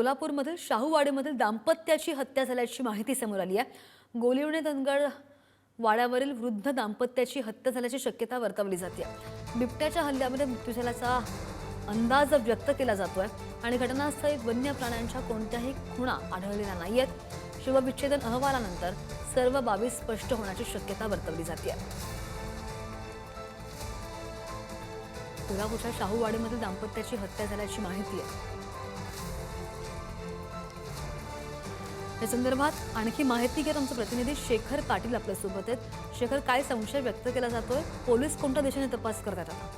कोल्हापूरमधील शाहूवाडीमधील दाम्पत्याची हत्या झाल्याची माहिती समोर आली आहे. गोलिवणे धनगड वाड्यावरील वृद्ध दाम्पत्याची हत्या झाल्याची शक्यता वर्तवली जाते. बिबट्याच्या हल्ल्यामध्ये मृत्यू झाल्याचा अंदाज व्यक्त केला जातोय आणि घटनास्थळी वन्य प्राण्यांच्या कोणत्याही खुणा आढळलेल्या नाहीयेत. शिवविच्छेदन अहवालानंतर सर्व बाबी स्पष्ट होण्याची शक्यता वर्तवली जाते. कोल्हापूरच्या शाहूवाडीमध्ये दाम्पत्याची हत्या झाल्याची माहिती आहे. या संदर्भात आणखी माहिती घेत आमचे प्रतिनिधी शेखर पाटील आपल्यासोबत आहेत. शेखर काय संशय व्यक्त केला जातोय? पोलीस कोणत्या दिशेने तपास करतात आता?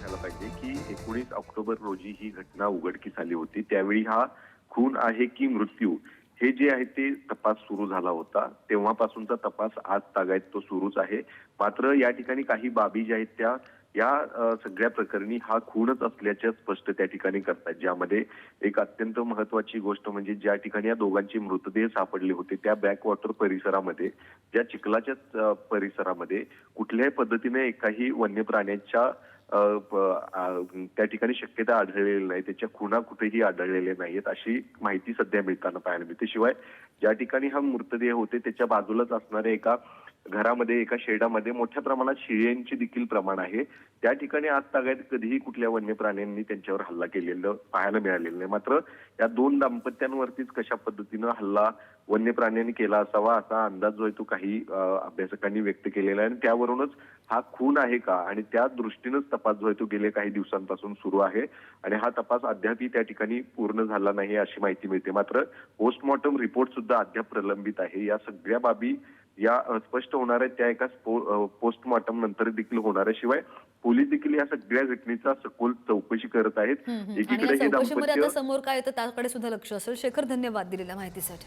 झालं पाहिजे की एकोणीस ऑक्टोबर रोजी ही घटना उघडकीस आली होती. त्यावेळी हा खून आहे की मृत्यू हे जे आहे ते तपास सुरू झाला होता. तेव्हापासूनचा तपास आज तागायत तो सुरूच आहे. मात्र या ठिकाणी काही बाबी ज्या आहेत त्या या सगळ्या प्रकरणी हा खूनच असल्याचे स्पष्ट त्या ठिकाणी करतात. ज्यामध्ये एक अत्यंत महत्वाची गोष्ट म्हणजे ज्या ठिकाणी या दोघांचे मृतदेह सापडले होते त्या बॅकवॉटर परिसरामध्ये ज्या चिखलाच्या परिसरामध्ये कुठल्याही पद्धतीने एकाही वन्य प्राण्यांच्या त्या ठिकाणी शक्यता आढळलेली नाही त्याच्या खुणा कुठेही आढळलेल्या नाहीत अशी माहिती सध्या मिळताना पाहायला मिळते. शिवाय ज्या ठिकाणी हा मृतदेह होते त्याच्या बाजूलाच असणाऱ्या एका घरामध्ये एका शेडामध्ये मोठ्या प्रमाणात शिळ्यांचे देखील प्रमाण आहे. त्या ठिकाणी आज तागायत कधीही कुठल्या वन्य प्राण्यांनी त्यांच्यावर हल्ला केलेलं पाहायला मिळालेलं नाही. मात्र या दोन दाम्पत्यांवरतीच कशा पद्धतीनं हल्ला वन्य प्राण्यांनी केला असावा असा अंदाज जो आहे तो काही अभ्यासकांनी व्यक्त केलेला आहे. आणि त्यावरूनच हा खून आहे का? आणि त्या दृष्टीनंच तपास जो आहे तो गेले काही दिवसांपासून सुरू आहे. आणि हा तपास अद्यापही त्या ठिकाणी पूर्ण झाला नाही अशी माहिती मिळते. मात्र पोस्टमॉर्टम रिपोर्ट सुद्धा अद्याप प्रलंबित आहे. या सगळ्या बाबी या स्पष्ट होणार आहेत त्या एका पोस्टमॉर्टम नंतर देखील होणार आहे. शिवाय पोलीस देखील या सगळ्या घटनेचा सखोल चौकशी करत आहेत. एकीकडे हे दाम्पत्य समोर काय येतं त्याकडे सुद्धा लक्ष असेल. शेखर धन्यवाद दिलेल्या माहितीसाठी.